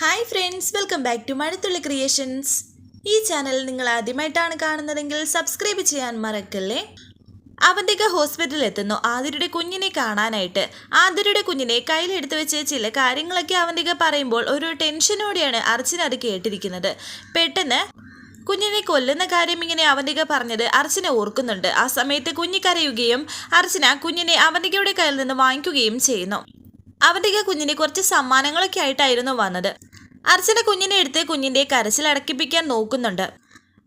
Hi friends welcome back to Mazhathulli creations ഈ channel നിങ്ങൾ ആദ്യമായിട്ടാണ് കാണുന്നതെങ്കിൽ സബ്സ്ക്രൈബ് ചെയ്യാൻ മറക്കല്ലേ? അവന്തിക ഹോസ്പിറ്റലിൽ എത്തുന്നു. ആതിരയുടെ കുഞ്ഞിനെ കാണാനായിട്ട്. ആതിരയുടെ കുഞ്ഞിനെ കയ്യിലെടുത്ത് വെച്ച് ചില കാര്യങ്ങളൊക്കെ അവന്തിക പറയുമ്പോൾ ഒരു ടെൻഷനോടെയാണ് അർച്ചന അത് കേട്ടിരിക്കുന്നത്. പെട്ടെന്ന് കുഞ്ഞിനെ കൊല്ലുന്ന കാര്യം ഇങ്ങനെ അവന്തിക പറഞ്ഞത് അർച്ചന ഓർക്കുന്നുണ്ട്. ആ സമയത്ത് കുഞ്ഞി കരയുകയും അർച്ചന കുഞ്ഞിനെ അവന്തികയുടെ കയ്യിൽ നിന്ന് വാങ്ങിക്കുകയും ചെയ്യുന്നു. അവന്തിക കുഞ്ഞിന് കുറച്ച് സമ്മാനങ്ങളൊക്കെ ആയിട്ടായിരുന്നു വന്നത്. അർച്ചന കുഞ്ഞിനെ എടുത്ത് കുഞ്ഞിന്റെ കരച്ചിൽ അടക്കിപ്പിക്കാൻ നോക്കുന്നുണ്ട്.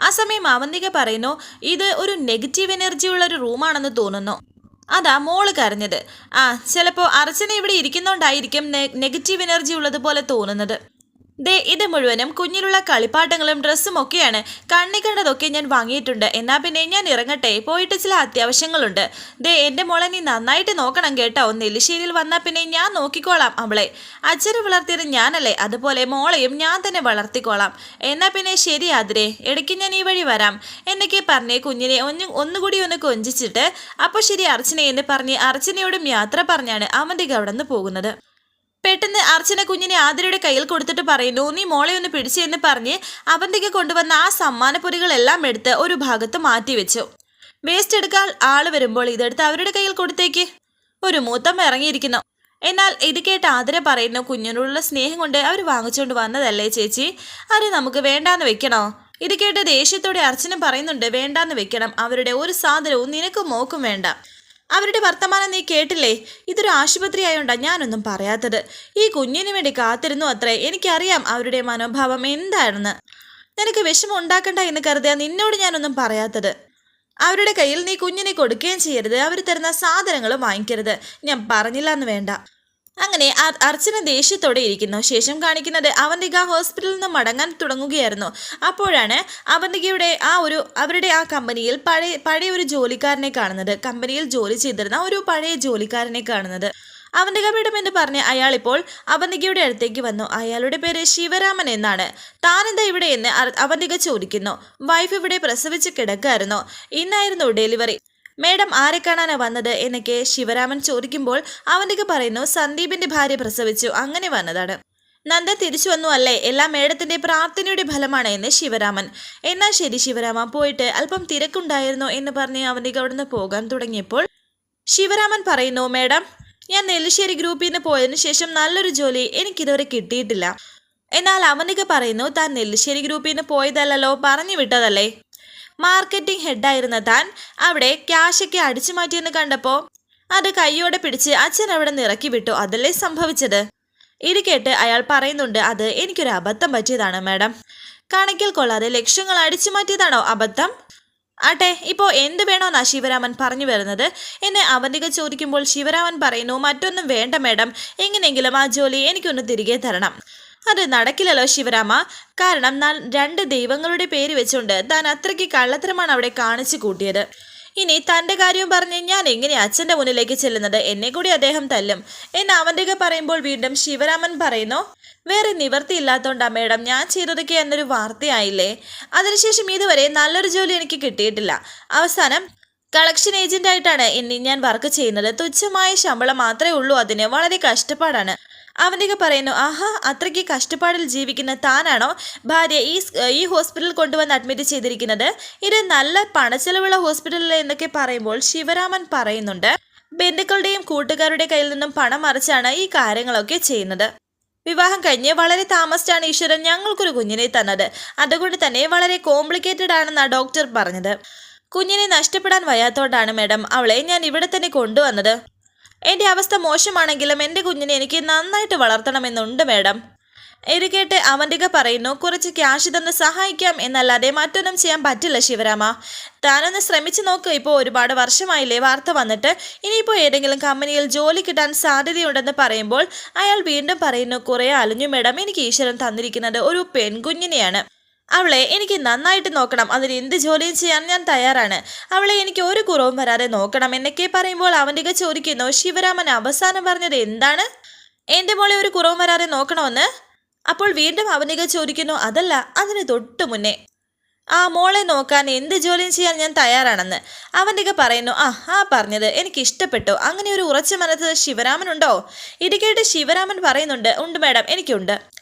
ആ സമയം അവന്തിക പറയുന്നു ഇത് ഒരു നെഗറ്റീവ് എനർജി ഉള്ള ഒരു റൂമാണെന്ന് തോന്നുന്നു. അതാ മോൾ കരഞ്ഞത്. ആ ചിലപ്പോൾ അർച്ചന ഇവിടെ ഇരിക്കുന്നോണ്ടായിരിക്കും നെഗറ്റീവ് എനർജി ഉള്ളതുപോലെ തോന്നുന്നത്. ദേ ഇത് മുഴുവനും കുഞ്ഞിലുള്ള കളിപ്പാട്ടങ്ങളും ഡ്രസ്സും ഒക്കെയാണ്. കണ്ണി കണ്ടതൊക്കെ ഞാൻ വാങ്ങിയിട്ടുണ്ട്. എന്നാ പിന്നെ ഞാൻ ഇറങ്ങട്ടെ. പോയിട്ട് ചില അത്യാവശ്യങ്ങളുണ്ട്. ദേ എന്റെ മോളെ നീ നന്നായിട്ട് നോക്കണം കേട്ടോ. നെല്ലിശ്ശേരിയിൽ വന്നാൽ പിന്നെ ഞാൻ നോക്കിക്കോളാം അവളെ. അച്ഛനെ വളർത്തിയത് ഞാനല്ലേ. അതുപോലെ മോളെയും ഞാൻ തന്നെ വളർത്തിക്കോളാം. എന്നാ പിന്നെ ശരി ആതിരെ. ഇടയ്ക്ക് ഞാൻ ഈ വഴി വരാം. എന്നൊക്കെ പറഞ്ഞേ കുഞ്ഞിനെ ഒന്ന് ഒന്നുകൂടി ഒന്ന് കൊഞ്ചിച്ചിട്ട് അപ്പോൾ ശരി അർച്ചന എന്ന് പറഞ്ഞ് അർച്ചനയോടും യാത്ര പറഞ്ഞാണ് അവന്റെ അവിടെ നിന്ന് പോകുന്നത്. പെട്ടെന്ന് അർച്ചന കുഞ്ഞിനെ ആതിരയുടെ കയ്യിൽ കൊടുത്തിട്ട് പറയുന്നു നീ മോളെ ഒന്ന് പിടിച്ചെന്ന് പറഞ്ഞ് അവന്തിക്ക് കൊണ്ടുവന്ന ആ സമ്മാനപ്പൊരികളെല്ലാം എടുത്ത് ഒരു ഭാഗത്ത് മാറ്റിവെച്ചു വേസ്റ്റ് എടുക്കാൻ ആൾ വരുമ്പോൾ ഇതെടുത്ത് അവരുടെ കയ്യിൽ കൊടുത്തേക്ക്. ഒരു മൂത്തം ഇറങ്ങിയിരിക്കുന്നു. എന്നാൽ ഇത് കേട്ട് ആതിര പറയുന്നു കുഞ്ഞിനോടുള്ള സ്നേഹം കൊണ്ട് അവർ വാങ്ങിച്ചുകൊണ്ട് വന്നതല്ലേ ചേച്ചി? അത് നമുക്ക് വേണ്ടാന്ന് വെക്കണോ ഇത് കേട്ട് ദേഷ്യത്തോടെ അർച്ചന പറയുന്നുണ്ട് വേണ്ടാന്ന് വെക്കണം. അവരുടെ ഒരു സാധനവും നിനക്കും മോക്കും വേണ്ട. അവരുടെ വർത്തമാനം നീ കേട്ടില്ലേ? ഇതൊരു ആശുപത്രി ആയതുകൊണ്ടാ ഞാനൊന്നും പറയാത്തത്. ഈ കുഞ്ഞിനു വേണ്ടി കാത്തിരുന്നു അത്രേ. എനിക്കറിയാം അവരുടെ മനോഭാവം എന്താണെന്ന്. നിനക്ക് വിഷമം ഉണ്ടാക്കണ്ട എന്ന് കരുതിയാ നിന്നോട് ഞാനൊന്നും പറയാത്തത്. അവരുടെ കയ്യിൽ നീ കുഞ്ഞിനെ കൊടുക്കുകയും ചെയ്യരുത്. അവർ തരുന്ന സാധനങ്ങളും വാങ്ങിക്കരുത്. ഞാൻ പറഞ്ഞില്ല എന്ന് വേണ്ട. അങ്ങനെ അർച്ചന ദേഷ്യത്തോടെ ഇരിക്കുന്നു. ശേഷം കാണിക്കുന്നത് അവന്തിക ഹോസ്പിറ്റലിൽ നിന്ന് മടങ്ങാൻ തുടങ്ങുകയായിരുന്നു. അപ്പോഴാണ് അവന്തികയുടെ ആ ഒരു അവരുടെ ആ കമ്പനിയിൽ പഴയ പഴയ ഒരു ജോലിക്കാരനെ കാണുന്നത്. കമ്പനിയിൽ ജോലി ചെയ്തിരുന്ന ഒരു പഴയ ജോലിക്കാരനെ കാണുന്നത്. അവന്തിക മേഡം എന്ന് പറഞ്ഞ് അയാൾ ഇപ്പോൾ അവന്തികയുടെ അടുത്തേക്ക് വന്നു. അയാളുടെ പേര് ശിവരാമൻ എന്നാണ്. താനെന്താ ഇവിടെ എന്ന് അവന്തിക ചോദിക്കുന്നു. വൈഫ് ഇവിടെ പ്രസവിച്ച് കിടക്കായിരുന്നു. ഇന്നായിരുന്നു ഡെലിവറി. മേഡം ആരെ കാണാനാണ് വന്നത് എന്നൊക്കെ ശിവരാമൻ ചോദിക്കുമ്പോൾ അവന്റെ പറയുന്നു സന്ദീപിന്റെ ഭാര്യ പ്രസവിച്ചു അങ്ങനെ വന്നതാണ്. നന്ദ തിരിച്ചു വന്നു അല്ലേ? എല്ലാം മേഡത്തിന്റെ പ്രാർത്ഥനയുടെ ഫലമാണ് എന്ന് ശിവരാമൻ. എന്നാ ശരി ശിവരാമ പോയിട്ട് അല്പം തിരക്കുണ്ടായിരുന്നു എന്ന് പറഞ്ഞ് അവന്റെ അവിടുന്ന് പോകാൻ തുടങ്ങിയപ്പോൾ ശിവരാമൻ പറയുന്നു മേഡം ഞാൻ നെല്ലിശ്ശേരി ഗ്രൂപ്പിൽ നിന്ന് പോയതിനു ശേഷം നല്ലൊരു ജോലി എനിക്കിതുവരെ കിട്ടിയിട്ടില്ല. എന്നാൽ അവനൊക്കെ പറയുന്നു താൻ നെല്ലിശ്ശേരി ഗ്രൂപ്പിൽ നിന്ന് പോയതല്ലല്ലോ പറഞ്ഞു വിട്ടതല്ലേ മാർക്കറ്റിംഗ് ഹെഡായിരുന്ന താൻ അവിടെ ക്യാഷൊക്കെ അടിച്ചു മാറ്റിയെന്ന് കണ്ടപ്പോൾ അത് കൈയോടെ പിടിച്ച് അച്ഛൻ അവിടെ നിന്ന് ഇറക്കി വിട്ടു. അതല്ലേ സംഭവിച്ചത്? ഇത് കേട്ട് അയാൾ പറയുന്നുണ്ട് അത് എനിക്കൊരു അബദ്ധം പറ്റിയതാണ് മാഡം. കണക്കിൽ കൊള്ളാതെ ലക്ഷ്യങ്ങൾ അടിച്ചു മാറ്റിയതാണോ അബദ്ധം? ആട്ടെ ഇപ്പോ എന്ത് വേണോന്നാ ശിവരാമൻ പറഞ്ഞു വരുന്നത്? എന്നെ അവന്തിക ചോദിക്കുമ്പോൾ ശിവരാമൻ പറയുന്നു മറ്റൊന്നും വേണ്ട മാഡം. എങ്ങനെയെങ്കിലും ആ ജോലി എനിക്കൊന്ന് തിരികെ തരണം. അത് നടക്കില്ലല്ലോ ശിവരാമ. കാരണം ഞാൻ രണ്ട് ദൈവങ്ങളുടെ പേര് വെച്ചുകൊണ്ട് താൻ അത്രയ്ക്ക് കള്ളത്തരമാണ് അവിടെ കാണിച്ചു കൂട്ടിയത്. ഇനി തന്റെ കാര്യവും പറഞ്ഞ് ഞാൻ എങ്ങനെ അച്ഛന്റെ മുന്നിലേക്ക് ചെല്ലുന്നത്? എന്നെ കൂടി അദ്ദേഹം തല്ലും. എന്ന് അവന്റെ പറയുമ്പോൾ വീണ്ടും ശിവരാമൻ പറയുന്നു വേറെ നിവർത്തി ഇല്ലാത്തതുകൊണ്ടാണ് മേഡം ഞാൻ ചെയ്തതൊക്കെ എന്നൊരു വാർത്തയായില്ലേ? അതിനുശേഷം ഇതുവരെ നല്ലൊരു ജോലി എനിക്ക് കിട്ടിയിട്ടില്ല. അവസാനം കളക്ഷൻ ഏജന്റ് ആയിട്ടാണ് ഇനി ഞാൻ വർക്ക് ചെയ്യുന്നത്. തുച്ഛമായ ശമ്പളം മാത്രമേ ഉള്ളൂ അതിന്. വളരെ കഷ്ടപ്പാടാണ്. അവന്റെ പറയുന്നു ആഹാ അത്രയ്ക്ക് കഷ്ടപ്പാടിൽ ജീവിക്കുന്ന താനാണോ ഭാര്യ ഈ ഈ ഹോസ്പിറ്റലിൽ കൊണ്ടുവന്ന് അഡ്മിറ്റ് ചെയ്തിരിക്കുന്നത്? ഇത് നല്ല പണച്ചെലവുള്ള ഹോസ്പിറ്റലിൽ എന്നൊക്കെ പറയുമ്പോൾ ശിവരാമൻ പറയുന്നുണ്ട് ബന്ധുക്കളുടെയും കൂട്ടുകാരുടെ കയ്യിൽ നിന്നും പണം മറിച്ചാണ് ഈ കാര്യങ്ങളൊക്കെ ചെയ്യുന്നത്. വിവാഹം കഴിഞ്ഞ് വളരെ താമസിച്ചാണ് ഈശ്വരൻ ഞങ്ങൾക്കൊരു കുഞ്ഞിനെ തന്നത്. അതുകൊണ്ട് തന്നെ വളരെ കോംപ്ലിക്കേറ്റഡ് ആണെന്നാണ് ഡോക്ടർ പറഞ്ഞത്. കുഞ്ഞിനെ നഷ്ടപ്പെടാൻ വയ്യാത്തോണ്ടാണ് മാഡം അവളെ ഞാൻ ഇവിടെ തന്നെ കൊണ്ടുവന്നത്. എന്റെ അവസ്ഥ മോശമാണെങ്കിലും എന്റെ കുഞ്ഞിനെ എനിക്ക് നന്നായിട്ട് വളർത്തണമെന്നുണ്ട് മാഡം. എരുകേട്ട് കേട്ട് അവന്തിക പറയുന്നു കുറച്ച് ക്യാഷ് തന്ന് സഹായിക്കാം എന്നല്ലാതെ മറ്റൊന്നും ചെയ്യാൻ പറ്റില്ല ശിവരാമ. താനൊന്ന് ശ്രമിച്ചു നോക്ക് ഇപ്പോൾ ഒരുപാട് വർഷമായില്ലേ വാർത്ത വന്നിട്ട്. ഇനിയിപ്പോൾ ഏതെങ്കിലും കമ്പനിയിൽ ജോലി കിട്ടാൻ സാധ്യതയുണ്ടെന്ന് പറയുമ്പോൾ അയാൾ വീണ്ടും പറയുന്നു കുറേ അലഞ്ഞു മേഡം. എനിക്ക് ഈശ്വരൻ തന്നിരിക്കുന്നത് ഒരു പെൺകുഞ്ഞിനെയാണ്. അവളെ എനിക്ക് നന്നായിട്ട് നോക്കണം. അതിന് എന്ത് ജോലിയും ചെയ്യാൻ ഞാൻ തയ്യാറാണ്. അവളെ എനിക്ക് ഒരു കുറവും വരാതെ നോക്കണം. എന്നൊക്കെ പറയുമ്പോൾ അവന്റെ ചോദിക്കുന്നു ശിവരാമൻ അവസാനം പറഞ്ഞത് എന്താണ്? എന്റെ മോളെ ഒരു കുറവും വരാതെ നോക്കണമെന്ന്? അപ്പോൾ വീണ്ടും അവനിക ചോദിക്കുന്നു അതല്ല അതിന് തൊട്ടു മുന്നേ. ആ മോളെ നോക്കാൻ എന്ത് ജോലിയും ചെയ്യാൻ ഞാൻ തയ്യാറാണെന്ന്. അവന്റെ പറയുന്നു ആ ആ പറഞ്ഞത് എനിക്ക് ഇഷ്ടപ്പെട്ടു. അങ്ങനെ ഒരു ഉറച്ച മനസ്സ് ശിവരാമൻ ഉണ്ടോ ഇടയ്ക്കായിട്ട് ശിവരാമൻ പറയുന്നുണ്ട് ഉണ്ട് മാഡം എനിക്കുണ്ട്.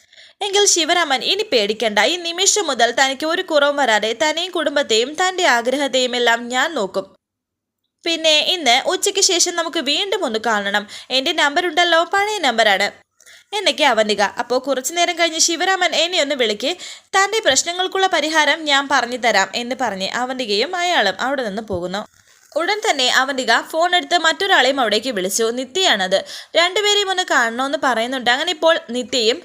എങ്കിൽ ശിവരാമൻ ഇനി പേടിക്കണ്ട. ഈ നിമിഷം മുതൽ തനിക്ക് ഒരു കുറവും വരാതെ തന്നെയും കുടുംബത്തെയും തന്റെ ആഗ്രഹത്തെയും എല്ലാം ഞാൻ നോക്കും. പിന്നെ ഇന്ന് ഉച്ചയ്ക്ക് ശേഷം നമുക്ക് വീണ്ടും ഒന്ന് കാണണം. എന്റെ നമ്പർ ഉണ്ടല്ലോ പഴയ നമ്പറാണ് എന്നൊക്കെ അവന്തിക അപ്പോൾ കുറച്ചു നേരം കഴിഞ്ഞ് ശിവരാമൻ എന്നെ ഒന്ന് വിളിക്ക്. തന്റെ പ്രശ്നങ്ങൾക്കുള്ള പരിഹാരം ഞാൻ പറഞ്ഞു തരാം എന്ന് പറഞ്ഞ് അവന്തികയും അയാളും അവിടെ നിന്ന് പോകുന്നു. ഉടൻ തന്നെ അവന്തിക ഫോൺ എടുത്ത് മറ്റൊരാളെയും അവിടേക്ക് വിളിച്ചു. നിത്യയാണത്. രണ്ടുപേരെയും ഒന്ന് കാണണമെന്ന് പറയുന്നുണ്ട്. അങ്ങനെ ഇപ്പോൾ നിത്യയും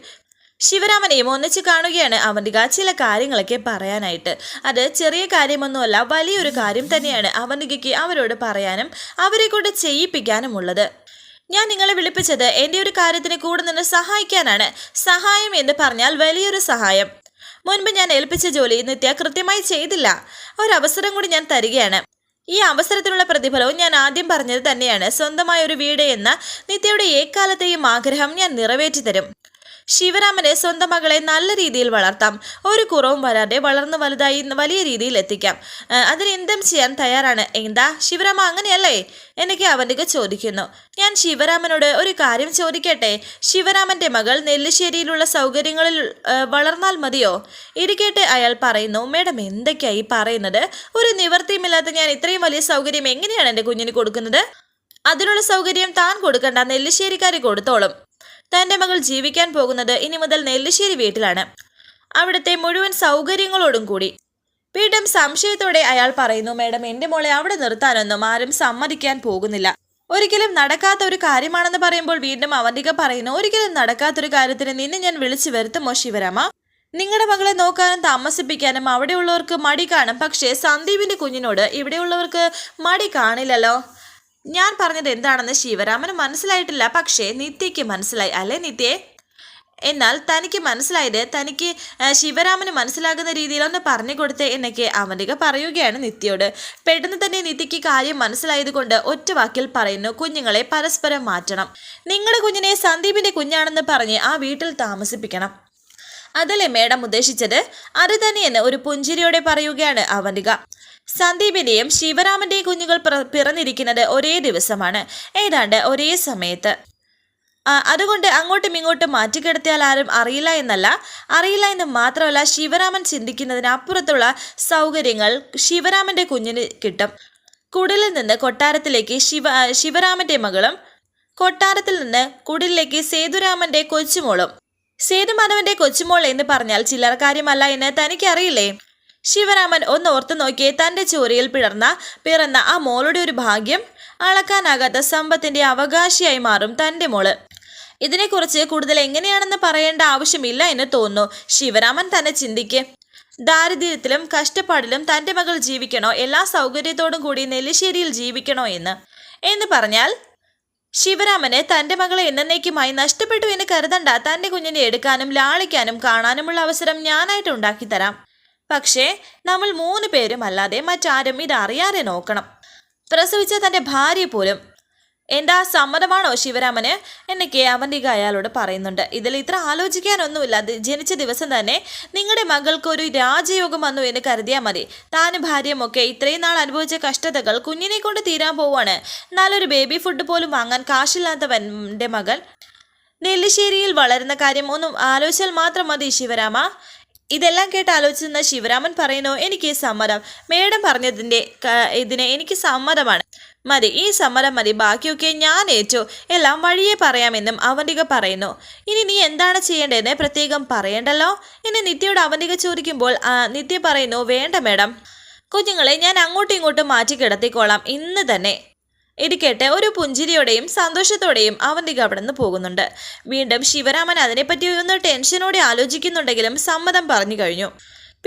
ശിവരാമനെയും ഒന്നിച്ച് കാണുകയാണ് അവന്തിക ചില കാര്യങ്ങളൊക്കെ പറയാനായിട്ട്. അത് ചെറിയ കാര്യമൊന്നുമല്ല വലിയൊരു കാര്യം തന്നെയാണ് അവന്തികയ്ക്ക് അവരോട് പറയാനും അവരെ കൊണ്ട് ചെയ്യിപ്പിക്കാനുമുള്ളത്. ഞാൻ നിങ്ങളെ വിളിപ്പിച്ചത് എന്റെ ഒരു കാര്യത്തിന് കൂടെ നിന്ന് സഹായിക്കാനാണ്. സഹായം എന്ന് പറഞ്ഞാൽ വലിയൊരു സഹായം. മുൻപ് ഞാൻ ഏൽപ്പിച്ച ജോലി നിത്യ കൃത്യമായി ചെയ്തില്ല. ഒരവസരം കൂടി ഞാൻ തരികയാണ്. ഈ അവസരത്തിനുള്ള പ്രതിഫലവും ഞാൻ ആദ്യം പറഞ്ഞത് തന്നെയാണ്. സ്വന്തമായ ഒരു വീട് എന്ന നിത്യയുടെ ഏക്കാലത്തെയും ആഗ്രഹം ഞാൻ നിറവേറ്റി തരും ശിവരാമനെ സ്വന്തം മകളെ നല്ല രീതിയിൽ വളർത്താം. ഒരു കുറവും വരാതെ വളർന്ന് വലുതായി വലിയ രീതിയിൽ എത്തിക്കാം. അതിന് എന്തും ചെയ്യാൻ തയ്യാറാണ്. എന്താ? ശിവരാമ അങ്ങനെയല്ലേ? എനിക്ക് അവന്റെ ചോദിക്കുന്നു. ഞാൻ ശിവരാമനോട് ഒരു കാര്യം ചോദിക്കട്ടെ? ശിവരാമന്റെ മകൾ നെല്ലിശ്ശേരിയിലുള്ള സൗകര്യങ്ങളിൽ വളർന്നാൽ മതിയോ? ഇരിക്കട്ടെ അയാൾ പറയുന്നു മേഡം എന്തൊക്കെയായി പറയുന്നത്? ഒരു നിവർത്തിയുമില്ലാത്ത ഞാൻ ഇത്രയും വലിയ സൗകര്യം എങ്ങനെയാണ് എന്റെ കുഞ്ഞിന് കൊടുക്കുന്നത്? അതിനുള്ള സൗകര്യം താൻ കൊടുക്കണ്ട നെല്ലിശ്ശേരിക്കാരി കൊടുത്തോളും. തന്റെ മകൾ ജീവിക്കാൻ പോകുന്നത് ഇനി മുതൽ നെല്ലിശ്ശേരി വീട്ടിലാണ്. അവിടുത്തെ മുഴുവൻ സൗകര്യങ്ങളോടും കൂടി. വീണ്ടും സംശയത്തോടെ അയാൾ പറയുന്നു മേഡം എന്റെ മോളെ അവിടെ നിർത്താനൊന്നും ആരും സമ്മതിക്കാൻ പോകുന്നില്ല. ഒരിക്കലും നടക്കാത്ത ഒരു കാര്യമാണെന്ന് പറയുമ്പോൾ വീണ്ടും അവന്തിക പറയുന്നു ഒരിക്കലും നടക്കാത്തൊരു കാര്യത്തിന് നിന്നെ ഞാൻ വിളിച്ചു വരുത്തുമോ ശിവരാമ? നിങ്ങളുടെ മകളെ നോക്കാനും താമസിപ്പിക്കാനും അവിടെയുള്ളവർക്ക് മടി കാണും. പക്ഷേ സന്ദീപിന്റെ കുഞ്ഞിനോട് ഇവിടെയുള്ളവർക്ക് മടി കാണില്ലല്ലോ. ഞാൻ പറഞ്ഞത് എന്താണെന്ന് ശിവരാമന് മനസ്സിലായിട്ടില്ല. പക്ഷേ നിത്യയ്ക്ക് മനസ്സിലായി. അല്ലേ നിത്യേ? എന്നാൽ തനിക്ക് മനസ്സിലായത് തനിക്ക് ശിവരാമന് മനസ്സിലാകുന്ന രീതിയിൽ ഒന്ന് പറഞ്ഞു കൊടുത്തേ എന്നൊക്കെ അവനിക പറയുകയാണ് നിത്യയോട്. പെട്ടെന്ന് തന്നെ നിത്യയ്ക്ക് കാര്യം മനസ്സിലായതുകൊണ്ട് ഒറ്റ വാക്കിൽ പറയുന്നു കുഞ്ഞുങ്ങളെ പരസ്പരം മാറ്റണം. നിങ്ങളുടെ കുഞ്ഞിനെ സന്ദീപിന്റെ കുഞ്ഞാണെന്ന് പറഞ്ഞ് ആ വീട്ടിൽ താമസിപ്പിക്കണം. അതല്ലേ മേഡം ഉദ്ദേശിച്ചത്? അത് തന്നെയെന്ന് ഒരു പുഞ്ചിരിയോടെ പറയുകയാണ് അവന്തിക. സന്ദീപിന്റെയും ശിവരാമന്റെയും കുഞ്ഞുങ്ങൾ പിറ- പിറന്നിരിക്കുന്നത് ഒരേ ദിവസമാണ്. ഏതാണ്ട് ഒരേ സമയത്ത്. അതുകൊണ്ട് അങ്ങോട്ടും ഇങ്ങോട്ടും മാറ്റിക്കിടത്തിയാൽ ആരും അറിയില്ല എന്നല്ല. അറിയില്ല എന്ന് മാത്രമല്ല ശിവരാമൻ ചിന്തിക്കുന്നതിന് അപ്പുറത്തുള്ള സൗകര്യങ്ങൾ ശിവരാമന്റെ കുഞ്ഞിന് കിട്ടും. കുടിലിൽ നിന്ന് കൊട്ടാരത്തിലേക്ക് ശിവ ശിവരാമന്റെ മകളും കൊട്ടാരത്തിൽ നിന്ന് കുടിലിലേക്ക് സേതുരാമന്റെ കൊച്ചുമോളും. സേതുമാധവന്റെ കൊച്ചുമോൾ എന്ന് പറഞ്ഞാൽ ചില്ലറ കാര്യമല്ല എന്ന് തനിക്കറിയില്ലേ? ശിവരാമൻ ഒന്ന് ഓർത്തു നോക്കിയേ തന്റെ ചോരയിൽ പിളർന്ന പിറന്ന ആ മോളുടെ ഒരു ഭാഗ്യം അളക്കാനാകാത്ത സമ്പത്തിന്റെ അവകാശിയായി മാറും തന്റെ മോൾ. ഇതിനെക്കുറിച്ച് കൂടുതൽ എങ്ങനെയാണെന്ന് പറയേണ്ട ആവശ്യമില്ല എന്ന് തോന്നുന്നു. ശിവരാമൻ തന്നെ ചിന്തിക്ക്. ദാരിദ്ര്യത്തിലും കഷ്ടപ്പാടിലും തന്റെ മകൾ ജീവിക്കണോ? എല്ലാ സൗകര്യത്തോടും കൂടി നെല്ലിശ്ശേരിയിൽ ജീവിക്കണോ എന്ന്. എന്ന് പറഞ്ഞാൽ ശിവരാമന് തന്റെ മകളെ എന്നേക്കുമായി നഷ്ടപ്പെട്ടു എന്ന് കരുതണ്ട. തന്റെ കുഞ്ഞിനെ എടുക്കാനും ലാളിക്കാനും കാണാനുമുള്ള അവസരം ഞാനായിട്ട് ഉണ്ടാക്കി തരാം പക്ഷേ നമ്മൾ മൂന്ന് പേരും അല്ലാതെ മറ്റാരും ഇത് അറിയാതെ നോക്കണം. പ്രസവിച്ച തന്റെ ഭാര്യ പോലും എന്താ സമ്മതമാണോ ശിവരാമന്? എന്നൊക്കെ അവന്തിക അയാളോട് പറയുന്നുണ്ട്. ഇതിൽ ഇത്ര ആലോചിക്കാനൊന്നുമില്ല. ജനിച്ച ദിവസം തന്നെ നിങ്ങളുടെ മകൾക്ക് ഒരു രാജയോഗം വന്നു എന്ന് കരുതിയാൽ മതി. താനും ഭാര്യയുമൊക്കെ ഇത്രയും നാൾ അനുഭവിച്ച കഷ്ടതകൾ കുഞ്ഞിനെ കൊണ്ട് തീരാൻ പോവാണ് നല്ലൊരു ബേബി ഫുഡ് പോലും വാങ്ങാൻ കാശില്ലാത്തവന്റെ മകൻ നെല്ലിശ്ശേരിയിൽ വളരുന്ന കാര്യം ഒന്നും ആലോചിച്ചാൽ മാത്രം മതി ശിവരാമ. ഇതെല്ലാം കേട്ട് ആലോചിക്കുന്ന ശിവരാമൻ പറയുന്നു എനിക്ക് സമ്മതം. മേഡം പറഞ്ഞതിന്റെ ഇതിന് എനിക്ക് സമ്മതമാണ്. മതി ഈ സമ്മതം മതി ബാക്കിയൊക്കെ ഞാൻ ഏറ്റു. എല്ലാം വഴിയെ പറയാമെന്നും അവന്തിക പറയുന്നു. ഇനി നീ എന്താണ് ചെയ്യേണ്ടതെന്ന് പ്രത്യേകം പറയണ്ടല്ലോ? ഇനി നിത്യയോട് അവന്തിക ചോദിക്കുമ്പോൾ നിത്യ പറയുന്നു വേണ്ട മേഡം. കുഞ്ഞുങ്ങളെ ഞാൻ അങ്ങോട്ടും ഇങ്ങോട്ടും മാറ്റി കിടത്തിക്കോളാം ഇന്ന് തന്നെ. ഇരിക്കട്ടെ ഒരു പുഞ്ചിരിയോടെയും സന്തോഷത്തോടെയും അവന്തിക അവിടെ നിന്ന് പോകുന്നുണ്ട്. വീണ്ടും ശിവരാമൻ അതിനെപ്പറ്റി ഒന്ന് ടെൻഷനോടെ ആലോചിക്കുന്നുണ്ടെങ്കിലും സമ്മതം പറഞ്ഞു കഴിഞ്ഞു.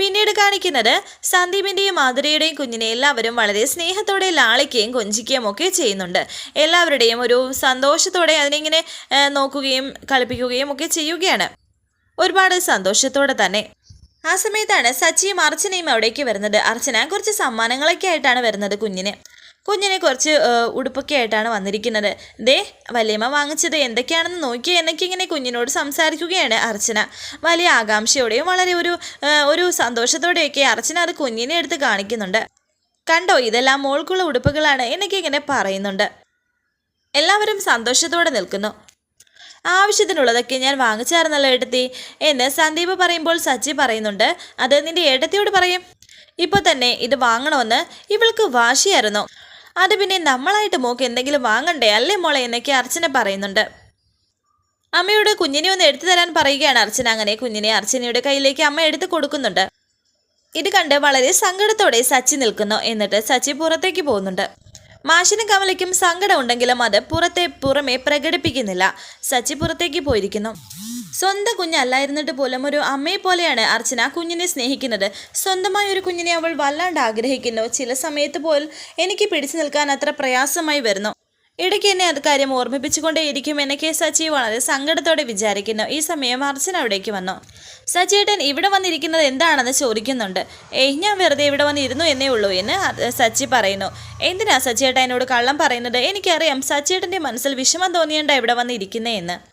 പിന്നീട് കാണിക്കുന്നത് സന്ദീപിന്റെയും മാധുരയുടെയും കുഞ്ഞിനെ എല്ലാവരും വളരെ സ്നേഹത്തോടെ ലാളിക്കുകയും കൊഞ്ചിക്കുകയും ഒക്കെ ചെയ്യുന്നുണ്ട്. എല്ലാവരുടെയും ഒരു സന്തോഷത്തോടെ അതിനെങ്ങനെ നോക്കുകയും കളിപ്പിക്കുകയും ഒക്കെ ചെയ്യുകയാണ്. ഒരുപാട് സന്തോഷത്തോടെ തന്നെ. ആ സമയത്താണ് സച്ചിയും അർച്ചനയും അവിടേക്ക് വരുന്നത്. അർച്ചന കുറച്ച് സമ്മാനങ്ങളൊക്കെ ആയിട്ടാണ് വരുന്നത് കുഞ്ഞിന്. കുഞ്ഞിനെ കുറച്ച് ഉടുപ്പൊക്കെ ആയിട്ടാണ് വന്നിരിക്കുന്നത്. ദേ വലിയമ്മ വാങ്ങിച്ചത് എന്തൊക്കെയാണെന്ന് നോക്കി എന്നൊക്കെ കുഞ്ഞിനോട് സംസാരിക്കുകയാണ് അർച്ചന. വലിയ ആകാംക്ഷയോടെയും വളരെ ഒരു ഒരു സന്തോഷത്തോടെയൊക്കെ അർച്ചന അത് കുഞ്ഞിനെ എടുത്ത് കാണിക്കുന്നുണ്ട്. കണ്ടോ ഇതെല്ലാം മോൾക്കുള്ള ഉടുപ്പുകളാണ് എന്നൊക്കെ ഇങ്ങനെ പറയുന്നുണ്ട്. എല്ലാവരും സന്തോഷത്തോടെ നിൽക്കുന്നു. ആവശ്യത്തിനുള്ളതൊക്കെ ഞാൻ വാങ്ങിച്ചായിരുന്നല്ലോ ഏട്ടത്തി. എന്ന് സന്ദീപ് പറയുമ്പോൾ സച്ചി പറയുന്നുണ്ട് അത് നിന്റെ ഏട്ടത്തിയോട് പറയും. ഇപ്പോൾ തന്നെ ഇത് വാങ്ങണമെന്ന് ഇവൾക്ക് വാശിയായിരുന്നു. അത് പിന്നെ നമ്മളായിട്ട് മോക്ക് എന്തെങ്കിലും വാങ്ങണ്ടേ? അല്ലേ മോളെ? എന്നൊക്കെ അർച്ചന പറയുന്നുണ്ട്. അമ്മയോട് കുഞ്ഞിനെ ഒന്ന് എടുത്തു തരാൻ പറയുകയാണ് അർച്ചന അങ്ങനെ. കുഞ്ഞിനെ അർച്ചനയുടെ കയ്യിലേക്ക് അമ്മ എടുത്തു കൊടുക്കുന്നുണ്ട്. ഇത് കണ്ട് വളരെ സങ്കടത്തോടെ സച്ചി നിൽക്കുന്നു. എന്നിട്ട് സച്ചി പുറത്തേക്ക് പോകുന്നുണ്ട്. മാഷിനും കമലയ്ക്കും സങ്കടമുണ്ടെങ്കിലും അത് പുറത്തെ പുറമെ പ്രകടിപ്പിക്കുന്നില്ല. സച്ചി പുറത്തേക്ക് പോയിരിക്കുന്നു. സ്വന്തം കുഞ്ഞല്ലായിരുന്നിട്ട് പോലും ഒരു അമ്മയെ പോലെയാണ് അർച്ചന കുഞ്ഞിനെ സ്നേഹിക്കുന്നത്. സ്വന്തമായ ഒരു കുഞ്ഞിനെ അവൾ വല്ലാണ്ട് ആഗ്രഹിക്കുന്നു. ചില സമയത്ത് പോലും എനിക്ക് പിടിച്ചു നിൽക്കാൻ അത്ര പ്രയാസമായി വരുന്നു. ഇടയ്ക്ക് എന്നെ അത് കാര്യം ഓർമ്മിപ്പിച്ചുകൊണ്ടേയിരിക്കും കെ സച്ചി വളരെ സങ്കടത്തോടെ വിചാരിക്കുന്നു. ഈ സമയം അർച്ചന അവിടേക്ക് വന്നു. സച്ചിയേട്ടൻ ഇവിടെ വന്നിരിക്കുന്നത് എന്താണെന്ന് ചോദിക്കുന്നുണ്ട്. ഏയ് ഞാൻ വെറുതെ ഇവിടെ വന്നിരുന്നു എന്നേ ഉള്ളൂ എന്ന് സച്ചി പറയുന്നു. എന്തിനാ സച്ചിയേട്ടൻ എന്നോട് കള്ളം പറയുന്നത്? എനിക്കറിയാം സച്ചിയേട്ടന്റെ മനസ്സിൽ വിഷമം തോന്നിയണ്ട ഇവിടെ വന്നിരിക്കുന്നേ എന്ന്.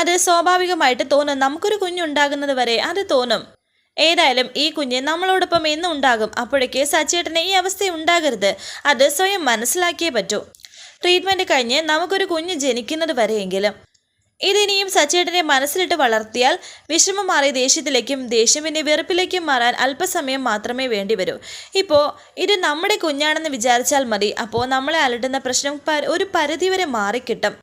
അത് സ്വാഭാവികമായിട്ട് തോന്നും. നമുക്കൊരു കുഞ്ഞുണ്ടാകുന്നത് വരെ അത് തോന്നും. ഏതായാലും ഈ കുഞ്ഞ് നമ്മളോടൊപ്പം എന്നും ഉണ്ടാകും. അപ്പോഴേക്ക് സച്ചേട്ടന് ഈ അവസ്ഥ ഉണ്ടാകരുത്. അത് സ്വയം മനസ്സിലാക്കിയേ പറ്റൂ. ട്രീറ്റ്മെന്റ് കഴിഞ്ഞ് നമുക്കൊരു കുഞ്ഞ് ജനിക്കുന്നത് വരെയെങ്കിലും. ഇതിനിയും സച്ചേട്ടനെ മനസ്സിലിട്ട് വളർത്തിയാൽ വിഷമം മാറി ദേഷ്യത്തിലേക്കും ദേഷ്യം പിന്നെ വെറുപ്പിലേക്കും മാറാൻ അല്പസമയം മാത്രമേ വേണ്ടി വേണ്ടിവരൂ ഇപ്പോൾ ഇത് നമ്മുടെ കുഞ്ഞാണെന്ന് വിചാരിച്ചാൽ മതി. അപ്പോൾ നമ്മളെ അലട്ടുന്ന പ്രശ്നം ഒരു പരിധിവരെ മാറിക്കിട്ടും.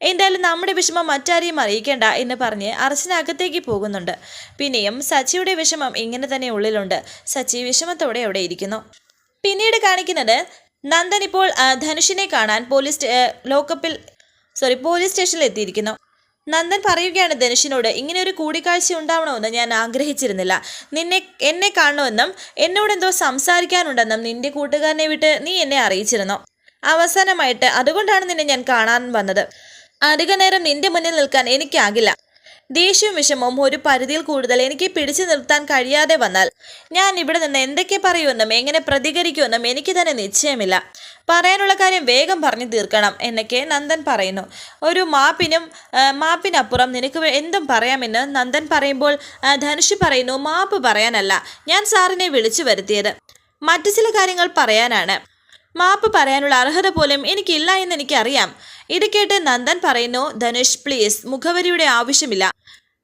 എന്തായാലും നമ്മുടെ വിഷമം മറ്റാരെയും അറിയിക്കേണ്ട എന്ന് പറഞ്ഞ് അർച്ചന അകത്തേക്ക് പോകുന്നുണ്ട്. പിന്നെയും സച്ചിയുടെ വിഷമം ഇങ്ങനെ തന്നെ ഉള്ളിലുണ്ട്. സച്ചി വിഷമത്തോടെ അവിടെ ഇരിക്കുന്നു. പിന്നീട് കാണിക്കുന്നത് നന്ദൻ ഇപ്പോൾ ധനുഷിനെ കാണാൻ പോലീസ് ലോക്കപ്പിൽ സോറി പോലീസ് സ്റ്റേഷനിൽ എത്തിയിരിക്കുന്നു. നന്ദൻ പറയുകയാണ് ധനുഷിനോട് ഇങ്ങനെ ഒരു കൂടിക്കാഴ്ച ഉണ്ടാവണമെന്ന് ഞാൻ ആഗ്രഹിച്ചിരുന്നില്ല. നിന്നെ എന്നെ കാണണമെന്നും എന്നോട് എന്തോ സംസാരിക്കാനുണ്ടെന്നും നിന്റെ കൂട്ടുകാരനെ വിട്ട് നീ എന്നെ അറിയിച്ചിരുന്നു. അവസാനമായിട്ട് അതുകൊണ്ടാണ് നിന്നെ ഞാൻ കാണാൻ വന്നത്. അധിക നേരം നിന്റെ മുന്നിൽ നിൽക്കാൻ എനിക്കാകില്ല. ദേഷ്യവും വിഷമവും ഒരു പരിധിയിൽ കൂടുതൽ എനിക്ക് പിടിച്ചു നിർത്താൻ കഴിയാതെ വന്നാൽ ഞാൻ ഇവിടെ നിന്ന് എന്തൊക്കെ പറയുമെന്നും എങ്ങനെ പ്രതികരിക്കുമെന്നും എനിക്ക് തന്നെ നിശ്ചയമില്ല. പറയാനുള്ള കാര്യം വേഗം പറഞ്ഞു തീർക്കണം എന്നൊക്കെ നന്ദൻ പറയുന്നു. ഒരു മാപ്പിനും മാപ്പിനപ്പുറം നിനക്ക് എന്തും പറയാമെന്ന് നന്ദൻ പറയുമ്പോൾ ധനുഷ് പറയുന്നു മാപ്പ് പറയാനല്ല ഞാൻ സാറിനെ വിളിച്ചു വരുത്തിയത്. മറ്റു ചില കാര്യങ്ങൾ പറയാനാണ്. മാപ്പ് പറയാനുള്ള അർഹത പോലും എനിക്കില്ല എന്ന് എനിക്കറിയാം. ഇത് കേട്ട് നന്ദൻ പറയുന്നു ധനുഷ് പ്ലീസ് മുഖവരിയുടെ ആവശ്യമില്ല.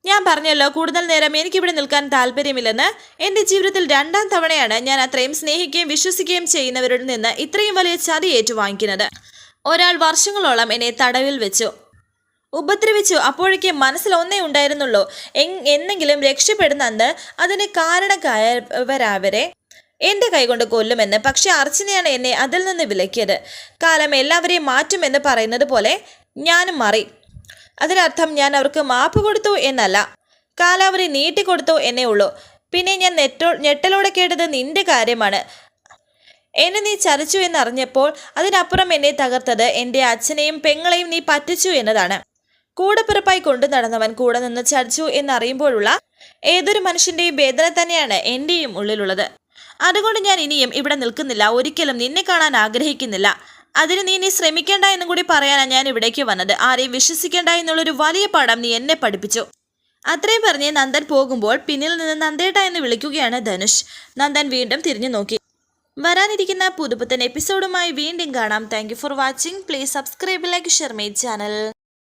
ഞാൻ പറഞ്ഞല്ലോ കൂടുതൽ നേരം എനിക്കിവിടെ നിൽക്കാൻ താല്പര്യമില്ലെന്ന്. എന്റെ ജീവിതത്തിൽ രണ്ടാം തവണയാണ് ഞാൻ അത്രയും സ്നേഹിക്കുകയും വിശ്വസിക്കുകയും ചെയ്യുന്നവരിൽ നിന്ന് ഇത്രയും വലിയ ചതി ഏറ്റുവാങ്ങിക്കുന്നത്. ഒരാൾ വർഷങ്ങളോളം എന്നെ തടവിൽ വെച്ചു. ഉപദ്രവിച്ചു. അപ്പോഴേക്ക് മനസ്സിലൊന്നേ ഉണ്ടായിരുന്നുള്ളൂ. എന്നെങ്കിലും രക്ഷപ്പെടുന്നെന്ന് അതിന് കാരണക്കായവരവരെ. എന്റെ കൈകൊണ്ട് കൊല്ലുമെന്ന്. പക്ഷെ അർച്ചനയാണ് എന്നെ അതിൽ നിന്ന് വിലക്കിയത്. കാലം എല്ലാവരെയും മാറ്റുമെന്ന് പറയുന്നത് പോലെ ഞാനും മാറി. അതിനർത്ഥം ഞാൻ അവർക്ക് മാപ്പ് കൊടുത്തു എന്നല്ല. കാലാവധി നീട്ടിക്കൊടുത്തു എന്നേ ഉള്ളൂ. പിന്നെ ഞാൻ നെറ്റോ ഞെട്ടലോടെ കേട്ടത് നിന്റെ കാര്യമാണ്. എന്നെ നീ ചതിച്ചു എന്നറിഞ്ഞപ്പോൾ അതിനപ്പുറം എന്നെ തകർത്തത് എന്റെ അച്ഛനെയും പെങ്ങളെയും നീ പറ്റിച്ചു എന്നതാണ്. കൂടപ്പിറപ്പായി കൊണ്ടു നടന്നവൻ കൂടെ നിന്ന് ചതിച്ചു എന്നറിയുമ്പോഴുള്ള ഏതൊരു മനുഷ്യന്റെയും വേദന തന്നെയാണ് എന്റെയും ഉള്ളിലുള്ളത്. അതുകൊണ്ട് ഞാൻ ഇനിയും ഇവിടെ നിൽക്കുന്നില്ല. ഒരിക്കലും നിന്നെ കാണാൻ ആഗ്രഹിക്കുന്നില്ല. അതിന് നീ ഇനി ശ്രമിക്കേണ്ട എന്നും കൂടി പറയാനാണ് ഞാൻ ഇവിടേക്ക് വന്നത്. ആരെയും വിശ്വസിക്കേണ്ട എന്നുള്ളൊരു വലിയ പാഠം നീ എന്നെ പഠിപ്പിച്ചു. അത്രയും പറഞ്ഞ് നന്ദൻ പോകുമ്പോൾ പിന്നിൽ നിന്ന് നന്ദേട്ട എന്ന് വിളിക്കുകയാണ് ധനുഷ്. നന്ദൻ വീണ്ടും തിരിഞ്ഞു നോക്കി. വരാനിരിക്കുന്ന പുതുപുത്തൻ എപ്പിസോഡുമായി വീണ്ടും കാണാം. Thank for watching please subscribe like share my channel